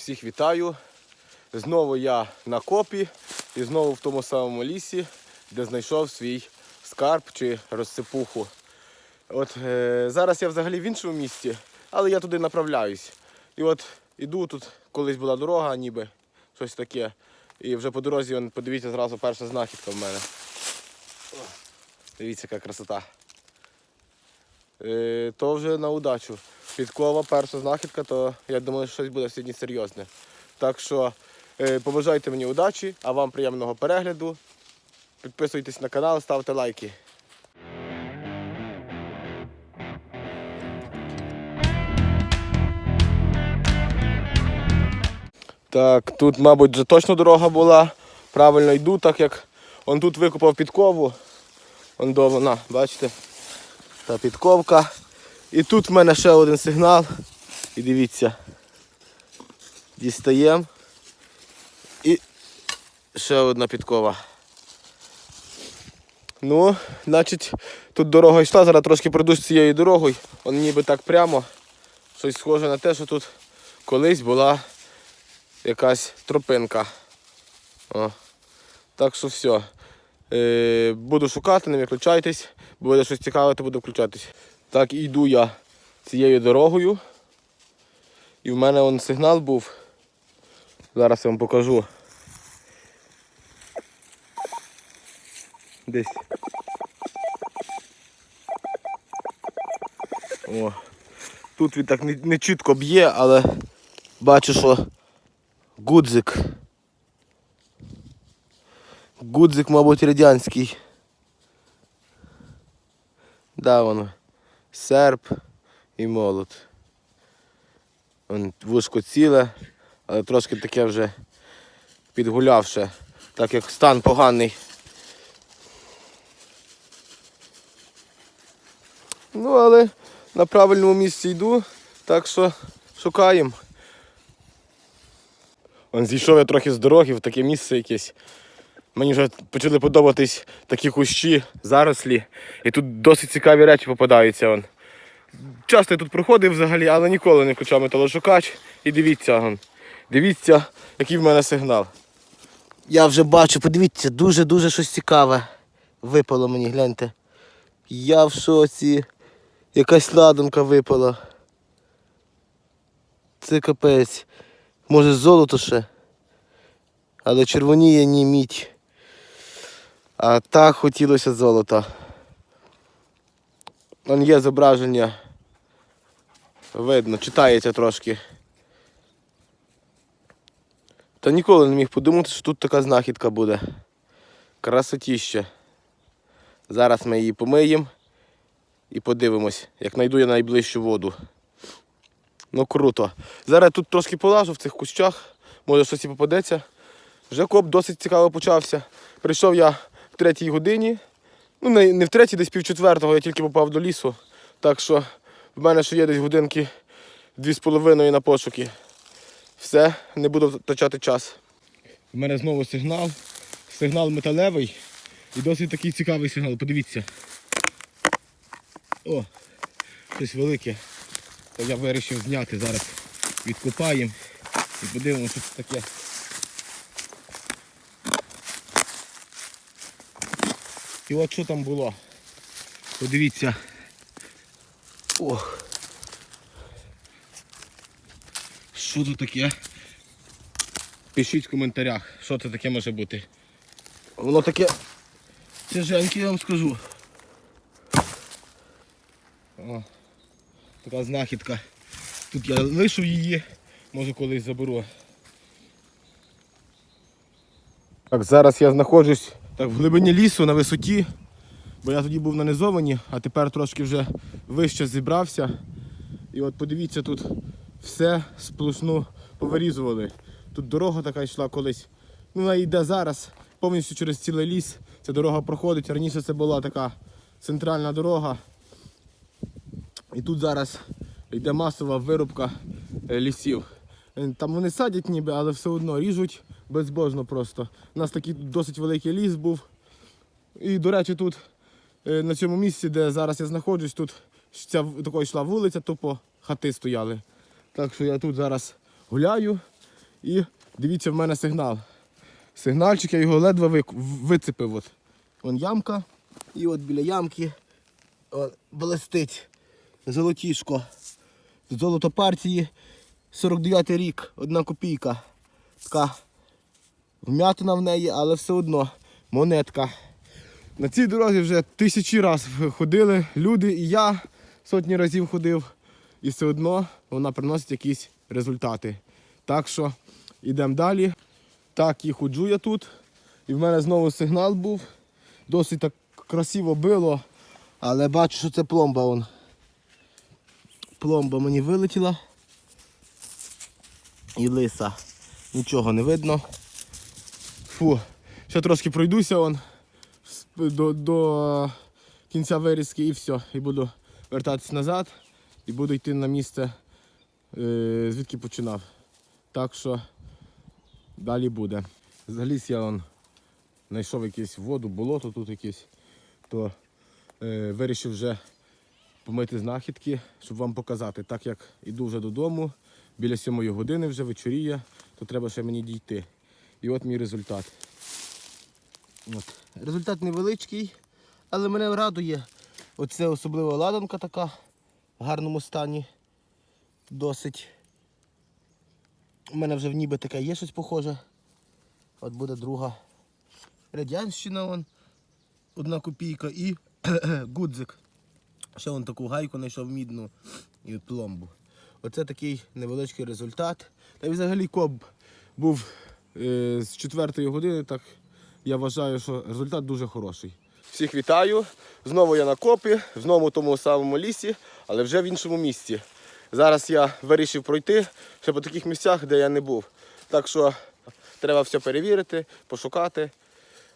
Всіх вітаю. Знову я на копі і знову в тому самому лісі, де знайшов свій скарб чи розсипуху. От е, зараз я взагалі в іншому місці, але я туди направляюсь. І от іду тут, колись була дорога, ніби щось таке. І вже по дорозі, подивіться, зразу перша знахідка в мене. Дивіться, яка красота. Е, то вже на удачу. Підкова, перша знахідка, то я думаю, що щось буде сьогодні серйозне. Так що е, побажайте мені удачі, а вам приємного перегляду. Підписуйтесь на канал, ставте лайки. Так, тут, мабуть, вже точно дорога була. Правильно йду, так як он тут викопав підкову. Он до вона, бачите? Та підковка. І тут в мене ще один сигнал. І дивіться. Дістаємо. І ще одна підкова. Ну, значить, тут дорога йшла, зараз трошки пройдусь цією дорогою. Он ніби так прямо. Щось схоже на те, що тут колись була якась тропинка. О. Так що все. Е, буду шукати, не виключайтесь. Буде щось цікаве, то буду включатись. Так, і йду я цією дорогою. І в мене он сигнал був. Зараз я вам покажу. Десь. О. Тут він так не, не чітко б'є, але бачу, що гудзик. Гудзик, мабуть, радянський. Да, воно. Серп і молот. Вон вушко ціле, але трошки таке вже підгулявше, так як стан поганий. Ну, але на правильному місці йду, так що шукаємо. Он зійшов я трохи з дороги в таке місце якесь. Мені вже почали подобатись такі кущі, зарослі. І тут досить цікаві речі попадаються. Вон. Часто я тут проходив взагалі, але ніколи не включав металошукач. І дивіться, вон. дивіться, який в мене сигнал. Я вже бачу, подивіться, дуже-дуже щось цікаве. Випало мені, гляньте. Я в шоці. Якась ладанка випала. Це капець. Може золото ще. Але червоніє ні мідь. А так хотілося золота. Вон є зображення. Видно, читається трошки. Та ніколи не міг подумати, що тут така знахідка буде. Красотіще. Зараз ми її помиємо і подивимось, як знайду я найближчу воду. Ну круто. Зараз тут трошки полажу в цих кущах, може щось і попадеться. Вже коп досить цікаво почався. Прийшов я третій годині. Ну, не, в третій, десь пів четвертого, я тільки попав до лісу. Так що в мене ще є десь годинки дві з половиною на пошуки. Все, не буду втрачати час. У мене знову сигнал. Сигнал металевий і досить такий цікавий сигнал. Подивіться. О, щось велике. Я вирішив зняти зараз. Відкопаємо і подивимося, що це таке. І от що там було. Подивіться. О. Що тут таке? Пишіть в коментарях, що це таке може бути. Воно таке тяженьке, я вам скажу. О, така знахідка. Тут я лишу її, може колись заберу. Так, зараз я знаходжусь так, в глибині лісу на висоті, бо я тоді був на низовані, а тепер трошки вже вище зібрався. І от подивіться, тут все сплошну повирізували. Тут дорога така йшла колись. Ну, вона йде зараз повністю через цілий ліс. Ця дорога проходить. Раніше це була така центральна дорога. І тут зараз йде масова вирубка е, лісів. Е, Там вони садять ніби, але все одно ріжуть безбожно просто. У нас такий досить великий ліс був. І, до речі, тут е, на цьому місці, де зараз я знаходжусь, тут ця такою йшла вулиця, тупо хати стояли. Так що я тут зараз гуляю, І дивіться, в мене сигнал. Сигнальчик, я його ледве вицепив. От. Вон ямка. І от біля ямки от, блистить золотішко. Золото партії 49 рік, одна копійка. Така вмятина в неї, але все одно монетка. На цій дорозі вже тисячі разів ходили люди, і я сотні разів ходив, і все одно вона приносить якісь результати. Так що йдемо далі. Так і ходжу я тут. І в мене знову сигнал був. Досить так красиво било. Але бачу, що це пломба. Вон. Пломба мені вилетіла. І лиса. Нічого не видно. Фу. Ще трошки пройдуся он до, до кінця вирізки і все. І буду вертатися назад і буду йти на місце, е, звідки починав. Так що далі буде. Заліз я он, знайшов якусь воду, болото тут якесь, то е, вирішив вже помити знахідки, щоб вам показати. Так як іду вже додому, біля сьомої години вже вечоріє, то треба ще мені дійти. І от мій результат. От. Результат невеличкий, але мене радує. Оце особливо ладанка така в гарному стані. Досить. У мене вже в ніби таке є щось похоже. От буде друга. Радянщина вон. Одна копійка і гудзик. Ще вон таку гайку знайшов мідну і пломбу. Оце такий невеличкий результат. Та й взагалі коб був з 4 години, так я вважаю, що результат дуже хороший. Всіх вітаю. Знову я на копі, знову в тому самому лісі, але вже в іншому місці. Зараз я вирішив пройти ще по таких місцях, де я не був. Так що треба все перевірити, пошукати.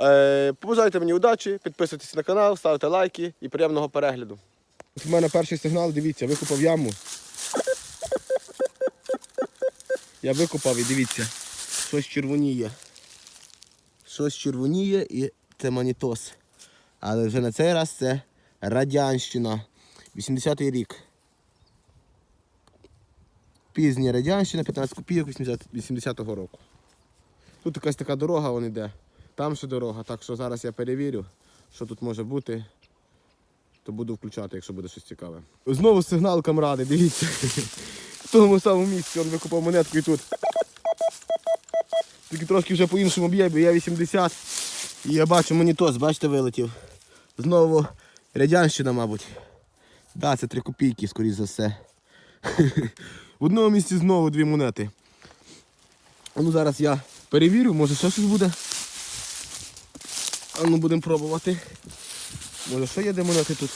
Е, побажайте мені удачі, підписуйтесь на канал, ставте лайки і приємного перегляду. У мене перший сигнал, дивіться, викопав яму. Я викопав і дивіться. Щось червоніє. Щось червоніє і це манітос. Але вже на цей раз це Радянщина. 80-й рік. Пізня Радянщина, 15 копійок 80. 80-го року. Тут якась така дорога вон іде. Там ще дорога, так що зараз я перевірю, що тут може бути. То буду включати, якщо буде щось цікаве. Знову сигнал камради, дивіться. В тому самому місці він викопав монетку і тут. Тільки трошки вже по іншому б'є, бо я 80. І я бачу монітос, бачите, вилетів. Знову Радянщина, мабуть. Да, це 3 копійки, скоріш за все. В одному місці знову дві монети. Ну зараз я перевірю, може ще щось буде. А ну будемо пробувати. Може ще є де монети тут.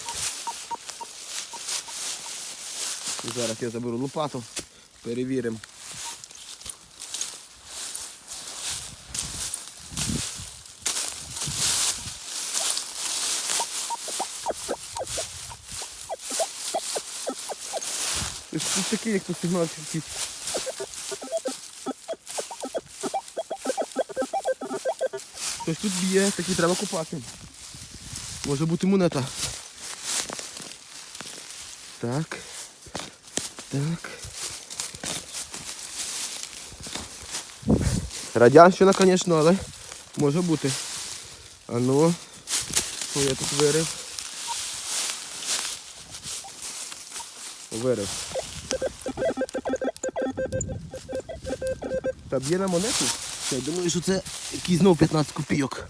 Зараз я заберу лопату, перевіримо. Тут такий, як по сигнальчик якийсь. Щось тут б'є, такі треба купати. Може бути монета. Так. Так. Радянщина, звісно, але може бути. А ну, я тут вирив? Вирив. Та б'є на монету? Я думаю, що це якийсь знову 15 копійок.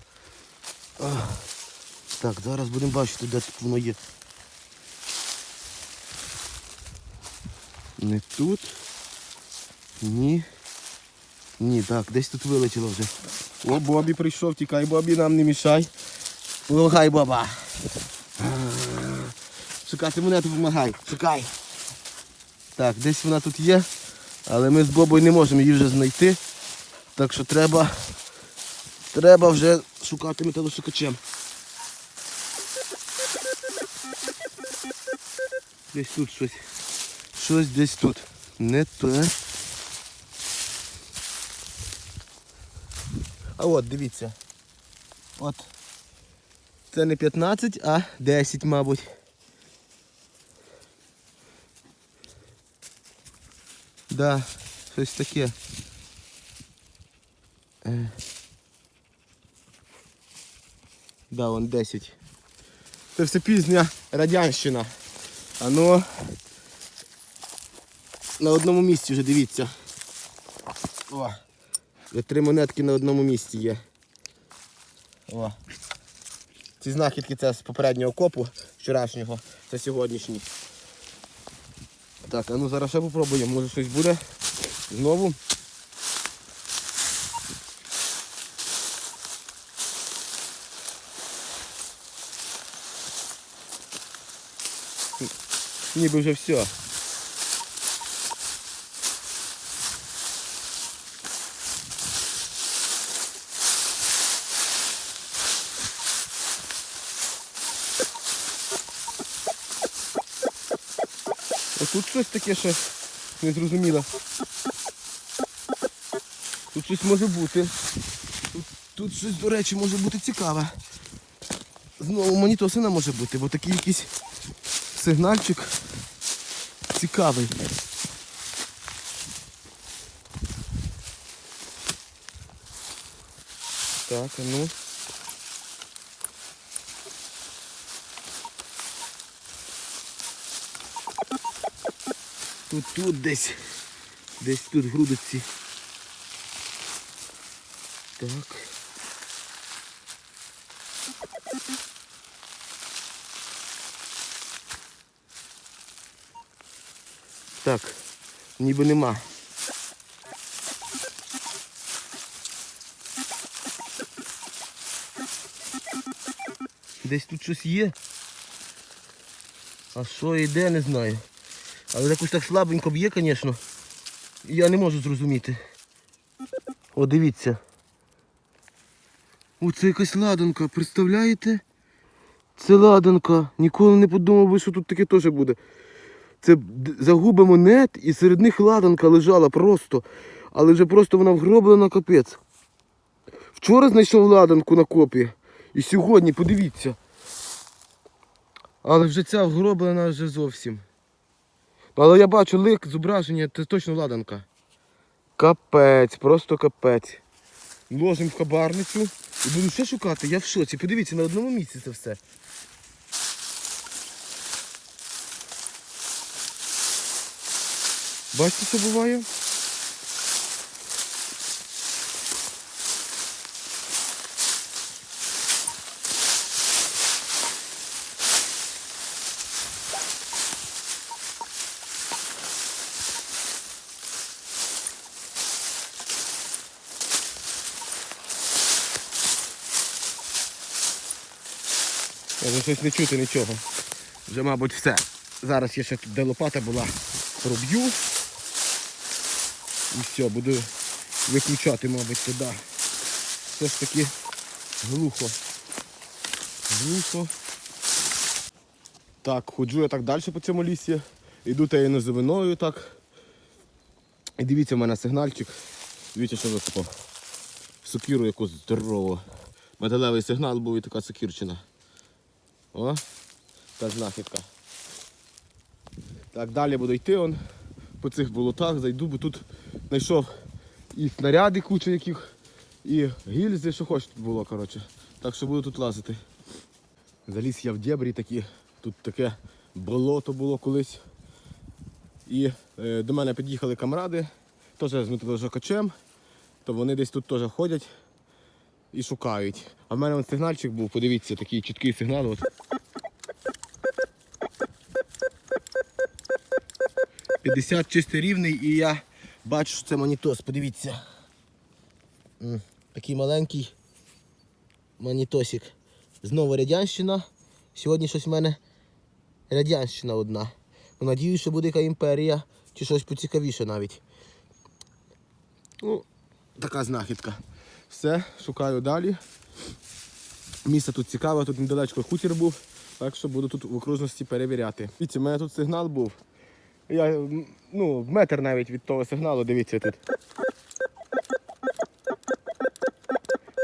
А, Так, зараз будемо бачити, де тут воно є. Не тут. Ні. Ні, так, десь тут вилетіло вже. О, Бобі прийшов, тікай, Бобі, нам не мішай. Помагай, баба. Шукати монету помагай. Шукай. Так, десь вона тут є, але ми з Бобою не можемо її вже знайти. Так що треба. Треба вже шукати металошукачем. Десь тут щось. Щось десь тут. Не те. А от, дивіться. От. Це не 15, а 10, мабуть. Да, щось таке. Е. Да, вон 10. Це все пізня радянщина. А ну, На одному місці вже дивіться. О. Вже три монетки на одному місці є. О. Ці знахідки це з попереднього копу вчорашнього, це сьогоднішній. Так, а ну зараз ще попробуємо, може щось буде. Знову. Ніби вже все. Щось таке, що незрозуміло. Тут щось може бути. Тут, тут щось, до речі, може бути цікаве. Знову монітосина може бути, бо такий якийсь сигнальчик цікавий. Так, а ну. Тут тут десь. Десь тут грудиться. Так. Так, ніби нема. Десь тут щось є. А що йде, не знаю. Але якось так слабенько б'є, звісно. Я не можу зрозуміти. О, дивіться. Оце якась ладанка, представляєте? Це ладанка. Ніколи не подумав би, що тут таке теж буде. Це загуба монет і серед них ладанка лежала просто. Але вже просто вона вгроблена капець. Вчора знайшов ладанку на копі. І сьогодні, подивіться. Але вже ця вгроблена вже зовсім. Але я бачу лик, зображення, це точно ладанка. Капець, просто капець. Ложим в хабарницю і буду ще шукати, я в шоці. Подивіться, на одному місці це все. Бачите, що буває? Вже щось не чути нічого. Вже, мабуть, все. Зараз я ще тут, де лопата була, проб'ю. І все, буду виключати, мабуть, туди. Все ж таки глухо. Глухо. Так, ходжу я так далі по цьому лісі. Йду тією зеленою так. І дивіться, в мене сигнальчик. Дивіться, що викопав. Сокіру якусь здорову. Металевий сигнал був і така сокірчина. О, та знахідка. Так, далі буду йти он по цих болотах, зайду, бо тут знайшов і снаряди куча яких, і гільзи, що хоч тут було, коротше. Так що буду тут лазити. Заліз я в дєбрі такі, тут таке болото було колись. І е, до мене під'їхали камради, теж з металожокачем, то вони десь тут теж ходять і шукають. А в мене вон сигнальчик був, подивіться, такий чіткий сигнал. От. П'ятдесят чистий рівний і я бачу, що це монітос, подивіться. Такий маленький монітосик. Знову радянщина. Сьогодні щось в мене радянщина одна. Ну, що буде яка імперія чи щось поцікавіше навіть. Ну, така знахідка. Все, шукаю далі. Місце тут цікаве, тут недалечко хутір був, так що буду тут в окружності перевіряти. Дивіться, у мене тут сигнал був. Я ну, метр навіть від того сигналу, дивіться тут.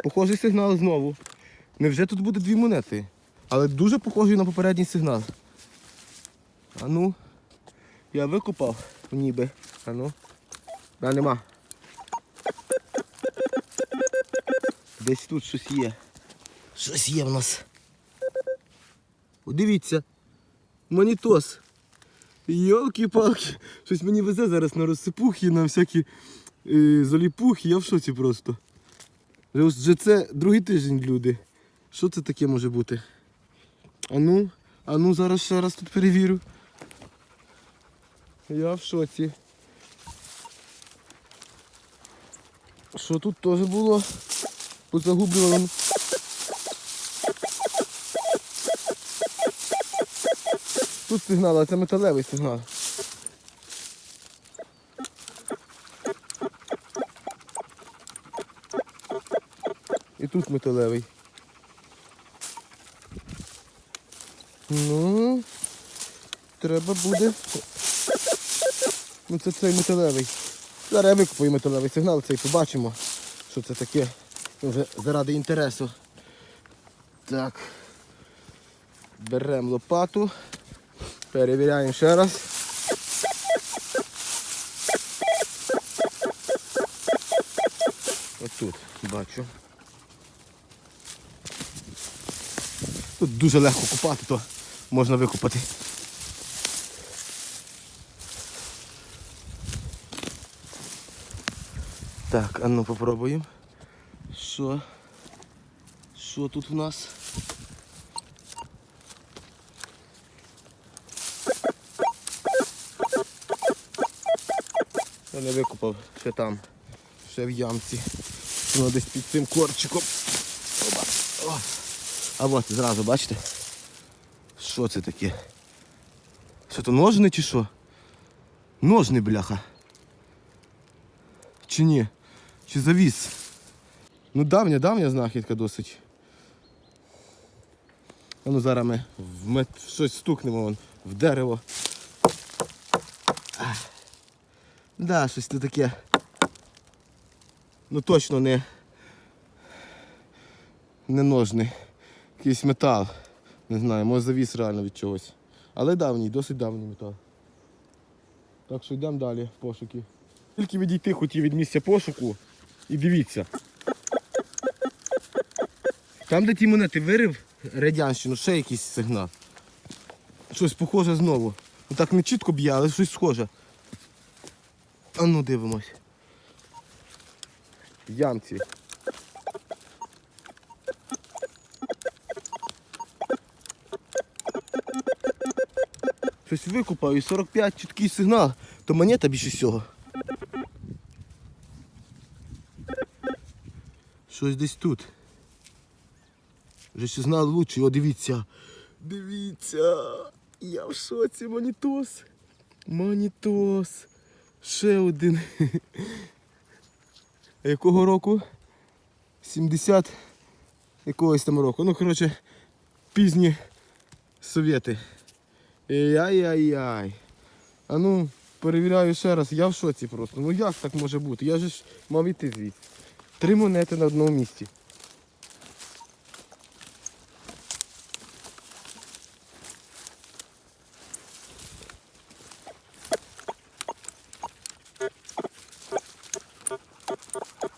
Похожий сигнал знову. Невже тут буде дві монети? Але дуже похожий на попередній сигнал. А ну, я викопав ніби. А ну. Да, нема. Десь тут щось є. Щось є в нас. О, дивіться. Монітос. Йолки-палки. Щось мені везе зараз на розсипухи, на всякі е, заліпухи. Я в шоці просто. Вже, вже це другий тиждень, люди. Що це таке може бути? А ну, а ну зараз ще раз тут перевірю. Я в шоці. Що тут теж було? Позагублювано. Тут сигнал, а це металевий сигнал. І тут металевий. Ну, треба буде. Ну це цей металевий. Зараз я викупаю металевий сигнал, цей побачимо, що це таке. Заради інтересу. Так. Беремо лопату. Перевіряємо ще раз. Ось тут бачу. Тут дуже легко купати, то можна викупати. Так, а ну попробуємо. Що? Що тут в нас? Я не викопав ще там, ще в ямці. Воно десь під цим корчиком. Оба. О. А от зразу, бачите? Що це таке? Що то ножни чи що? Ножни, бляха. Чи ні? Чи завіс? Ну давня, давня знахідка досить. А ну зараз ми в, мет... щось стукнемо вон, в дерево. Да, щось тут таке. Ну точно не. Не ножний. Якийсь метал. Не знаю, може завіс реально від чогось. Але давній, досить давній метал. Так що йдемо далі в пошуки. Тільки відійти хотів від місця пошуку і дивіться. Там, де ті монети вирив радянщину, ще якийсь сигнал. Щось похоже знову. Ну так не чітко б'є, але щось схоже. А ну дивимось. Ямці. Щось викупав і 45 чіткий сигнал, то монета більше всього. Щось десь тут. Вже сигнал лучший, о дивіться. Дивіться. Я в шоці, монітос. Монітос. Ще один. А Якого року? 70 якогось там року. Ну, коротше, пізні совєти. Яй-яй-яй. А ну, перевіряю ще раз, я в шоці просто. Ну як так може бути? Я ж мав іти звідси. Три монети на одному місці.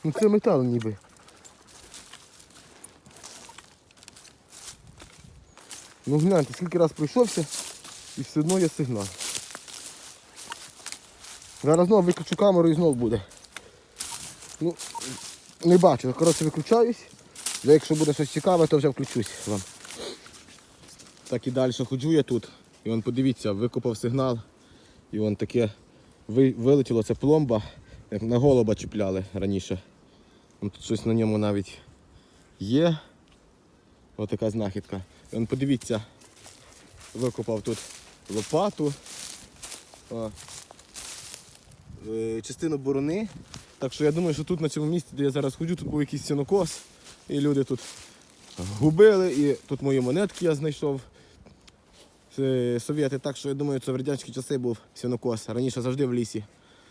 Ну це метал ніби. Ну гляньте, скільки раз пройшовся і все одно є сигнал. Зараз знову виключу камеру і знову буде. Ну, не бачу, коротше виключаюсь. Якщо буде щось цікаве, то вже включусь вам. Так і далі ходжу я тут. І вон подивіться, викопав сигнал. І вон таке ви- вилетіло, це пломба, як на голуба чіпляли раніше. Тут щось на ньому навіть є. Ось така знахідка. І вон подивіться, викопав тут лопату. О. Е, Частину борони. Так що я думаю, що тут на цьому місці, де я зараз ходжу, тут був якийсь сінокос. І люди тут губили. І тут мої монетки я знайшов. Совєти. Так що я думаю, це в радянські часи був сінокос. Раніше завжди в лісі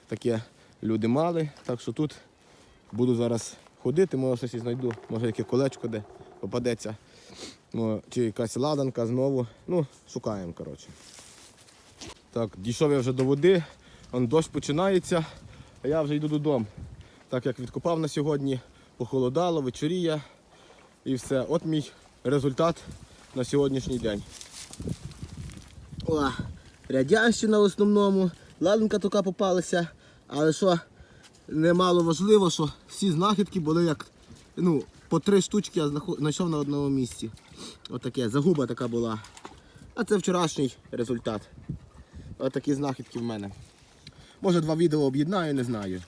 таке люди мали. Так що тут буду зараз ходити, може щось і знайду, може яке колечко де попадеться. Чи якась ладанка знову. Ну, шукаємо, коротше. Так, дійшов я вже до води, он дощ починається, а я вже йду додому. Так як відкопав на сьогодні, похолодало, вечоріє. І все. От мій результат на сьогоднішній день. О, рядянщина в основному, ладанка така попалася, але що немало важливо, що всі знахідки були як ну, по три штучки я знайшов на одному місці. Отаке, загуба така була. А це вчорашній результат. Отакі знахідки в мене. Може два відео об'єднаю, не знаю.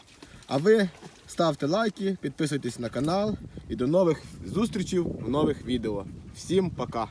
А ви ставте лайки, підписуйтесь на канал і до нових зустрічей в нових відео. Всім пока!